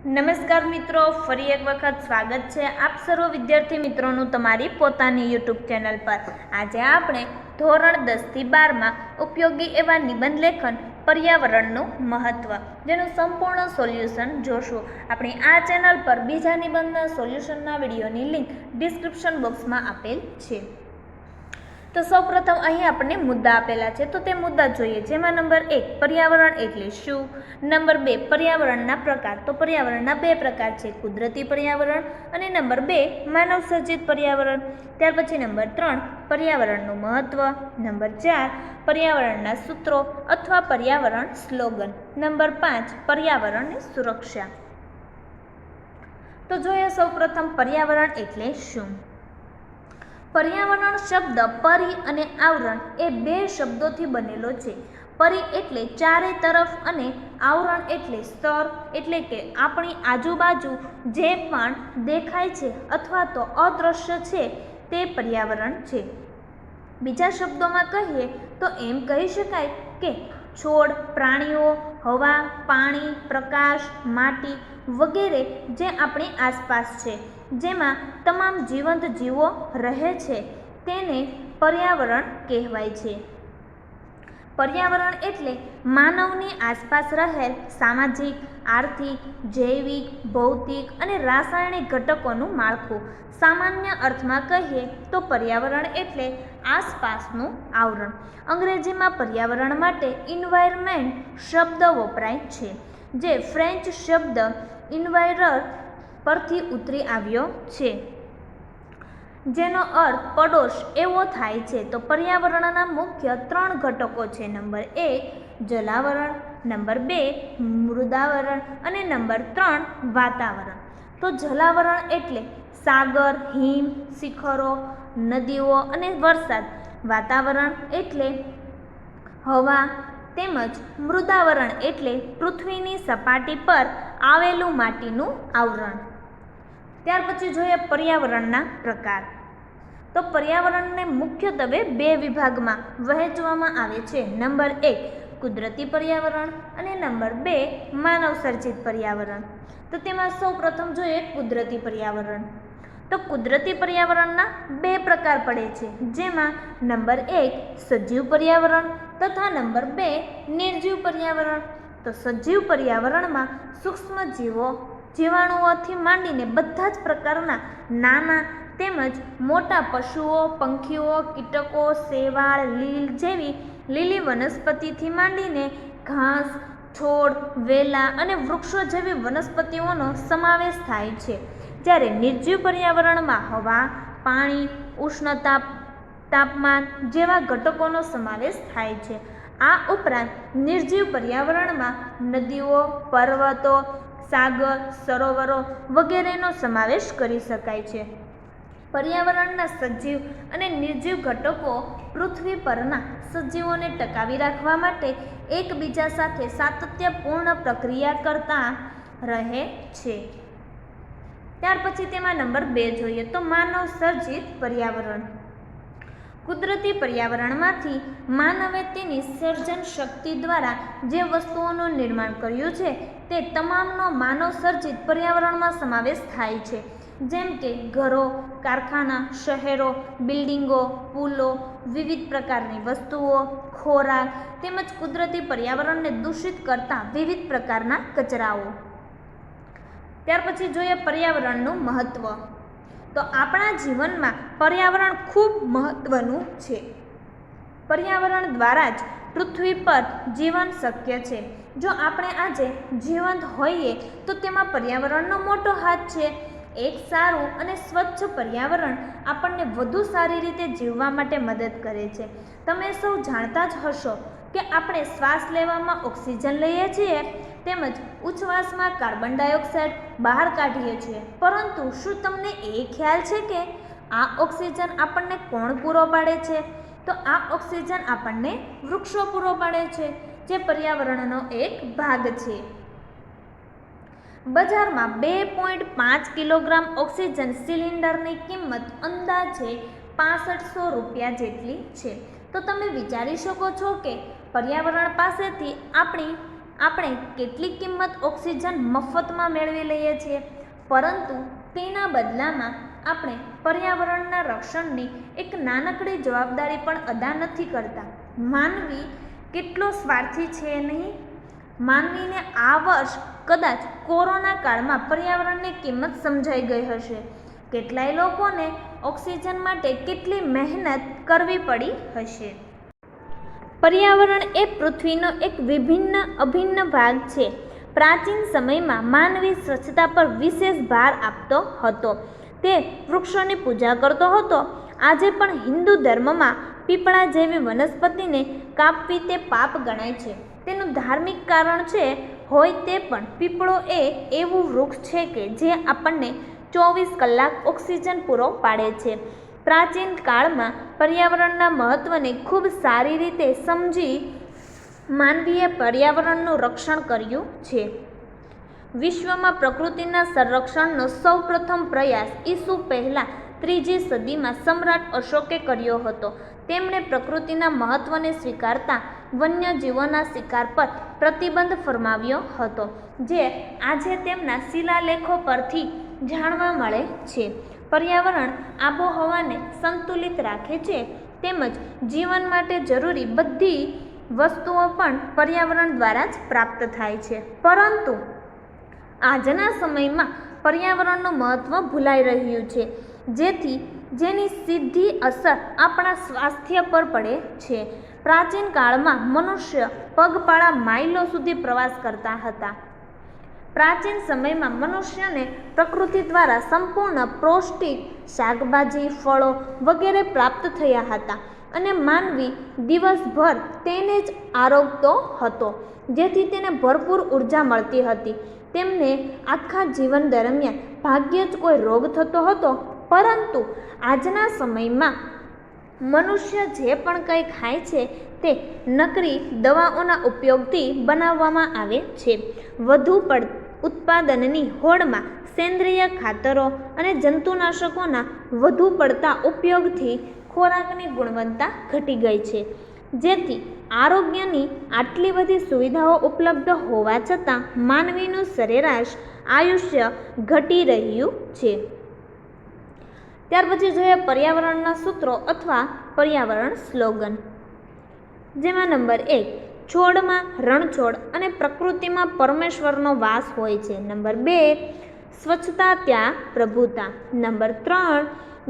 નમસ્કાર મિત્રો, ફરી એક વખત સ્વાગત છે આપ સર્વ વિદ્યાર્થી મિત્રોનું તમારી પોતાની યુટ્યુબ ચેનલ પર. આજે આપણે ધોરણ દસથી બારમાં ઉપયોગી એવા નિબંધ લેખન પર્યાવરણનું મહત્ત્વ જેનું સંપૂર્ણ સોલ્યુશન જોશું. આપણી આ ચેનલ પર બીજા નિબંધના સોલ્યુશનના વિડીયોની લિંક ડિસ્ક્રિપ્શન બોક્સમાં આપેલ છે. તો સૌપ્રથમ અહીં આપણને મુદ્દા આપેલા છે. તો તે મુદ્દા જોઈએ. જેમાં નંબર એક, પર્યાવરણ એટલે શું? નંબર બે, પર્યાવરણના પ્રકાર. તો પર્યાવરણના બે પ્રકાર છે. કુદરતી પર્યાવરણ અને નંબર બે, માનવ સર્જિત પર્યાવરણ. ત્યાર પછી નંબર ત્રણ, પર્યાવરણનું મહત્ત્વ નંબર ચાર, પર્યાવરણના સૂત્રો અથવા પર્યાવરણ સ્લોગન. નંબર પાંચ પર્યાવરણની સુરક્ષા. તો જોઈએ સૌપ્રથમ પર્યાવરણ એટલે શું? પર્યાવરણ શબ્દ પરી અને આવરણ એ બે શબ્દોથી બનેલો છે. પરી એટલે ચારે તરફ અને આવરણ એટલે સ્તર, એટલે કે આપણી આજુબાજુ જે પણ દેખાય છે અથવા તો અદૃશ્ય છે તે પર્યાવરણ છે. બીજા શબ્દોમાં કહીએ તો એમ કહી શકાય કે છોડ, પ્રાણીઓ, હવા, પાણી, પ્રકાશ, માટી વગેરે જે આપણી આસપાસ છે, જેમાં તમામ જીવંત જીવો રહે છે, તેને પર્યાવરણ કહેવાય છે. પર્યાવરણ એટલે માનવની આસપાસ રહેલ સામાજિક, આર્થિક, જૈવિક, ભૌતિક અને રાસાયણિક ઘટકોનું માળખું. સામાન્ય અર્થમાં કહીએ તો પર્યાવરણ એટલે આસપાસનું આવરણ. અંગ્રેજીમાં પર્યાવરણ માટે ઇન્વાયરમેન્ટ શબ્દ વપરાય છે, જે ફ્રેન્ચ શબ્દ ઇન્વાયરર પરથી ઉતરી આવ્યો છે. જેનો અર્થ, પડોશ એવો થાય છે. તો પર્યાવરણના મુખ્ય ત્રણ ઘટકો છે. નંબર એક જલાવરણ. નંબર બે, મૃદાવરણ. અને નંબર ત્રણ, વાતાવરણ. તો જલાવરણ એટલે સાગર, હિમ, શિખરો, નદીઓ અને વરસાદ. વાતાવરણ એટલે હવા તેમજ મૃદાવરણ એટલે પૃથ્વીની સપાટી પર આવેલું માટીનું આવરણ. ત્યાર પછી જોઈએ પર્યાવરણના પ્રકાર. તો પર્યાવરણને મુખ્યત્વે બે વિભાગમાં વહેંચવામાં આવે છે. નંબર એક, કુદરતી પર્યાવરણ અને નંબર બે, માનવ સર્જિત પર્યાવરણ. તો તેમાં સૌ પ્રથમ જોઈએ કુદરતી પર્યાવરણ. તો કુદરતી પર્યાવરણના બે પ્રકાર પડે છે. જેમાં નંબર એક, સજીવ પર્યાવરણ તથા નંબર બે, નિર્જીવ પર્યાવરણ. તો સજીવ પર્યાવરણમાં સૂક્ષ્મ જીવો, જીવાણુઓથી માંડીને બધા જ પ્રકારના નાના તેમજ મોટા પશુઓ, પંખીઓ, કીટકો, શેવાળ, લીલ જેવી લીલી વનસ્પતિથી માંડીને ઘાસ, છોડ, વેલા અને વૃક્ષો જેવી વનસ્પતિઓનો સમાવેશ થાય છે. જ્યારે નિર્જીવ પર્યાવરણમાં હવા, પાણી, ઉષ્ણતા તાપમાન જેવા ઘટકોનો સમાવેશ થાય છે. આ ઉપરાંત નિર્જીવ પર્યાવરણમાં નદીઓ, પર્વતો, સાગર, સરોવરો વગેરેનો સમાવેશ કરી શકાય છે. પર્યાવરણના સજીવ અને નિર્જીવ ઘટકો પૃથ્વી પરના સજીવોને ટકાવી રાખવા માટે એકબીજા સાથે સાતત્યપૂર્ણ પ્રક્રિયા કરતા રહે છે. ત્યાર પછી તેમાં નંબર બે જોઈએ તો માનવ સર્જિત પર્યાવરણ. કુદરતી પર્યાવરણમાંથી માનવે તેની સર્જન શક્તિ દ્વારા જે વસ્તુઓનું નિર્માણ કર્યું છે, તે તમામનો માનવ સર્જિત પર્યાવરણમાં સમાવેશ થાય છે. જેમ કે ઘરો, કારખાના, શહેરો, બિલ્ડિંગો, પુલો, વિવિધ પ્રકારની વસ્તુઓ, ખોરાક તેમજ કુદરતી પર્યાવરણને દૂષિત કરતા વિવિધ પ્રકારના કચરાઓ. ત્યાર પછી જોઈએ પર્યાવરણનું મહત્ત્વ તો આપણા જીવનમાં પર્યાવરણ ખૂબ મહત્ત્વનું છે. પર્યાવરણ દ્વારા જ પૃથ્વી પર જીવન શક્ય છે. જો આપણે આજે જીવંત હોઈએ તો તેમાં પર્યાવરણનો મોટો હાથ છે. એક સારું અને સ્વચ્છ પર્યાવરણ આપણને વધુ સારી રીતે જીવવા માટે મદદ કરે છે. તમે સૌ જાણતા જ હશો કે આપણે શ્વાસ લેવામાં ઓક્સિજન લઈએ છીએ. તેમજ ઉચ્છવાસમાં કાર્બન ડાયોક્સાઇડ બહાર કાઢીએ છીએ. પરંતુ શું તમને એ ખ્યાલ છે કે આ ઓક્સિજન આપણને કોણ પૂરો પાડે છે? તો આ ઓક્સિજન આપણને વૃક્ષો પૂરો પાડે છે, જે પર્યાવરણનો એક ભાગ છે. બજારમાં બે પોઈન્ટ પાંચ કિલોગ્રામ ઓક્સિજન સિલિન્ડરની કિંમત અંદાજે પાસઠસો રૂપિયા જેટલી છે. તો તમે વિચારી શકો છો કે પર્યાવરણ પાસેથી આપણી આપણે કેટલી કિંમત ઓક્સિજન મફતમાં મેળવી લઈએ છીએ, પરંતુ તેના બદલામાં આપણે પર્યાવરણના રક્ષણની એક નાનકડી જવાબદારી પણ અદા નથી કરતા. માનવી કેટલો સ્વાર્થી છે નહીં? માનવીને આ વર્ષ કદાચ કોરોના કાળમાં પર્યાવરણની કિંમત સમજાઈ ગઈ હશે. કેટલાય લોકોને ઓક્સિજન માટે કેટલી મહેનત કરવી પડી હશે? પર્યાવરણ એ પૃથ્વીનો એક વિભિન્ન, અભિન્ન ભાગ છે. પ્રાચીન સમયમાં માનવી સ્વચ્છતા પર વિશેષ ભાર આપતો હતો. તે વૃક્ષોની પૂજા કરતો હતો. આજે પણ હિન્દુ ધર્મમાં પીપળા જેવી વનસ્પતિને કાપવી તે પાપ ગણાય છે. તેનું ધાર્મિક કારણ છે, હોય તે પણ. પીપળો એ એવું વૃક્ષ છે કે જે આપણને ચોવીસ કલાક ઓક્સિજન પૂરો પાડે છે. પ્રાચીન કાળમાં પર્યાવરણના મહત્ત્વને ખૂબ સારી રીતે સમજી માનવીએ પર્યાવરણનું રક્ષણ કર્યું છે. વિશ્વમાં પ્રકૃતિના સંરક્ષણનો સૌપ્રથમ પ્રયાસ ઈસુ પહેલાં ત્રીજી સદીમાં સમ્રાટ અશોકે કર્યો હતો. તેમણે પ્રકૃતિના મહત્ત્વને સ્વીકારતા વન્યજીવોના શિકાર પર પ્રતિબંધ ફરમાવ્યો હતો, જે આજે તેમના શિલાલેખો પરથી જાણવા મળે છે. પર્યાવરણ આબોહવાને સંતુલિત રાખે છે તેમજ જીવન માટે જરૂરી બધી વસ્તુઓ પણ પર્યાવરણ દ્વારા જ પ્રાપ્ત થાય છે. પરંતુ આજના સમયમાં પર્યાવરણનું મહત્ત્વ ભૂલાઈ રહ્યું છે, જેથી જેની સીધી અસર આપણા સ્વાસ્થ્ય પર પડે છે. પ્રાચીન કાળમાં મનુષ્ય પગપાળા માઇલો સુધી પ્રવાસ કરતા હતા. પ્રાચીન સમયમાં મનુષ્યને પ્રકૃતિ દ્વારા સંપૂર્ણ પૌષ્ટિક શાકભાજી, ફળો વગેરે પ્રાપ્ત થયા હતા અને માનવી દિવસભર તેને જ આરોગતો હતો. જેથી તેને ભરપૂર ઊર્જા મળતી હતી. તેમને આખા જીવન દરમિયાન ભાગ્યે જ કોઈ રોગ થતો હતો. પરંતુ આજના સમયમાં મનુષ્ય જે પણ કંઈ ખાય છે તે નકરી દવાઓના ઉપયોગથી બનાવવામાં આવે છે. વધુ પડ, ઉત્પાદનની હોડમાં સેન્દ્રિય ખાતરો અને જંતુનાશકોના વધુ પડતા ઉપયોગથી ખોરાકની ગુણવત્તા ઘટી ગઈ છે. જેથી આરોગ્યની આટલી બધી સુવિધાઓ ઉપલબ્ધ હોવા છતાં માનવીનું સરેરાશ આયુષ્ય ઘટી રહ્યું છે. ત્યાર પછી જોઈએ પર્યાવરણના સૂત્રો અથવા પર્યાવરણ સ્લોગન. જેમાં નંબર એક છોડમાં રણછોડ અને પ્રકૃતિમાં પરમેશ્વરનો વાસ હોય છે. નંબર બે, સ્વચ્છતા ત્યાં પ્રભુતા. નંબર ત્રણ,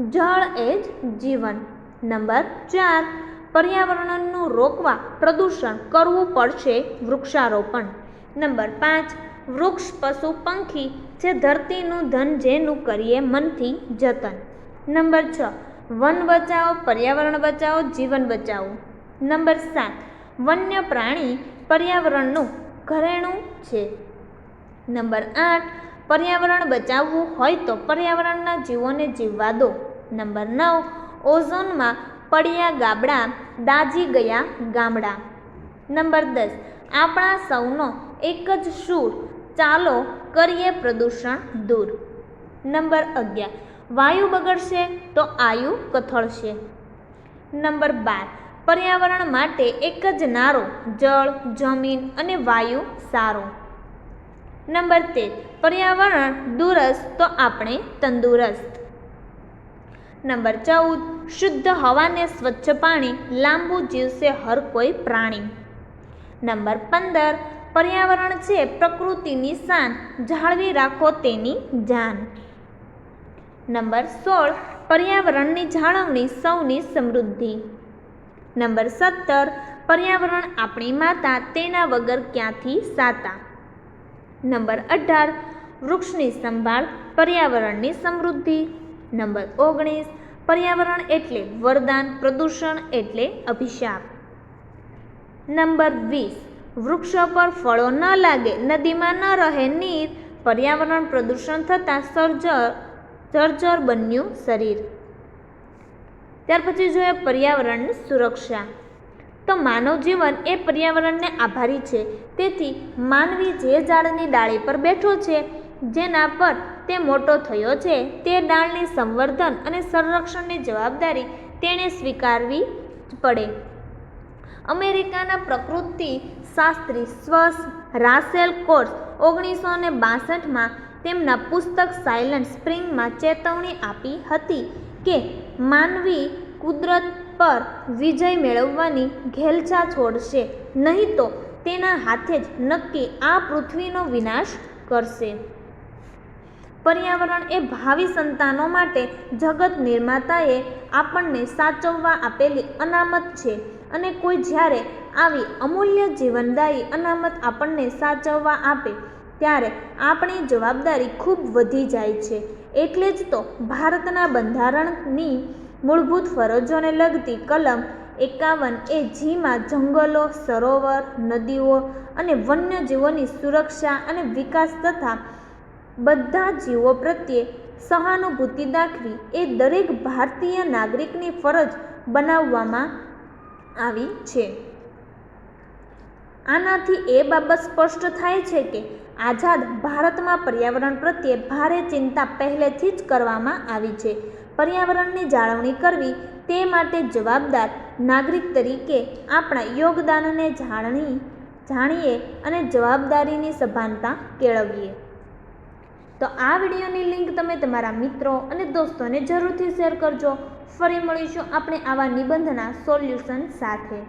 જળ એ જ જીવન. નંબર ચાર, પર્યાવરણનું રોકવા, પ્રદૂષણ કરવું પડશે વૃક્ષારોપણ. નંબર પાંચ, વૃક્ષ, પશુ, પંખી જે ધરતીનું ધન જેનું કરીએ મનથી જતન. નંબર છ, વન બચાવો, પર્યાવરણ બચાવો, જીવન બચાવો. નંબર સાત વન્ય પ્રાણી પર્યાવરણનું ઘરેણું છે. નંબર આઠ, પર્યાવરણ બચાવવું હોય તો પર્યાવરણના જીવોને જીવવા દો. નંબર નવ, ઓઝોનમાં પડ્યા ગાબડા દાજી ગયા ગામડા. નંબર દસ, આપણા સૌનો એક જ સૂર, ચાલો કરીએ પ્રદૂષણ દૂર. નંબર અગિયાર, વાયુ બગડશે તો આયુ કથળશે. નંબર બાર પર્યાવરણ માટે એક જ નારો, જળ, જમીન અને વાયુ સારો. નંબર તેર, પર્યાવરણ દુરસ્ત તો આપણે તંદુરસ્ત. નંબર ચૌદ, શુદ્ધ હવાને સ્વચ્છ પાણી લાંબુ જીવશે હર કોઈ પ્રાણી. નંબર પંદર, પર્યાવરણ છે પ્રકૃતિની શાન, જાળવી રાખો તેની જાન. નંબર સોળ, પર્યાવરણની જાળવણી સૌની સમૃદ્ધિ. નંબર સત્તર, પર્યાવરણ આપણી માતા તેના વગર ક્યાંથી સાતા? નંબર અઢાર, વૃક્ષની સંભાળ, પર્યાવરણની સમૃદ્ધિ. નંબર ઓગણીસ, પર્યાવરણ એટલે વરદાન, પ્રદૂષણ એટલે અભિશાપ. નંબર વીસ, વૃક્ષો પર ફળો ન લાગે, નદીમાં ન રહે નીર, પર્યાવરણ પ્રદૂષણ થતાં સર્જર જર્જર બન્યું શરીર. ત્યાર પછી જોઈએ પર્યાવરણની સુરક્ષા. તો માનવ જીવન એ પર્યાવરણને આભારી છે. તેથી માનવી જે ઝાડની ડાળી પર બેઠો છે, જેના પર તે મોટો થયો છે, તે ડાળની સંવર્ધન અને સંરક્ષણની જવાબદારી તેણે સ્વીકારવી પડે. અમેરિકાના પ્રકૃતિ શાસ્ત્રી સ્વસ રાસેલ કોર્સ ઓગણીસો ને બાસઠમાં તેમના પુસ્તક સાયલન્ટ સ્પ્રિંગમાં ચેતવણી આપી હતી કે માનવી કુદરત પર વિજય મેળવવાની ઘેલછા છોડશે. નહીં તો તેના હાથે જ નક્કી આ પૃથ્વીનો વિનાશ કરશે. પર્યાવરણ એ ભાવિ સંતાનો માટે જગત નિર્માતાએ આપણને સાચવવા આપેલી અનામત છે અને કોઈ જ્યારે આવી અમૂલ્ય જીવનદાયી અનામત આપણને સાચવવા આપે, ત્યારે આપણી જવાબદારી ખૂબ વધી જાય છે. એટલે જ તો ભારતના બંધારણની મૂળભૂત ફરજોને લગતી કલમ એકાવન એ જીમાં જંગલો, સરોવર, નદીઓ અને વન્યજીવોની સુરક્ષા અને વિકાસ તથા બધા જીવો પ્રત્યે સહાનુભૂતિ દાખવી એ દરેક ભારતીય નાગરિકની ફરજ બનાવવામાં આવી છે. આનાથી એ બાબત સ્પષ્ટ થાય છે કે આઝાદ ભારતમાં પર્યાવરણ પ્રત્યે ભારે ચિંતા પહેલેથી જ કરવામાં આવી છે. પર્યાવરણની જાળવણી કરવી તે માટે જવાબદાર નાગરિક તરીકે આપણા યોગદાનને જાણી જાણીએ અને જવાબદારીની સભાનતા કેળવીએ. તો આ વિડીયોની લિંક તમે તમારા મિત્રો અને દોસ્તોને જરૂરથી શેર કરજો. ફરી મળીશું આપણે આવા નિબંધના સોલ્યુશન સાથે.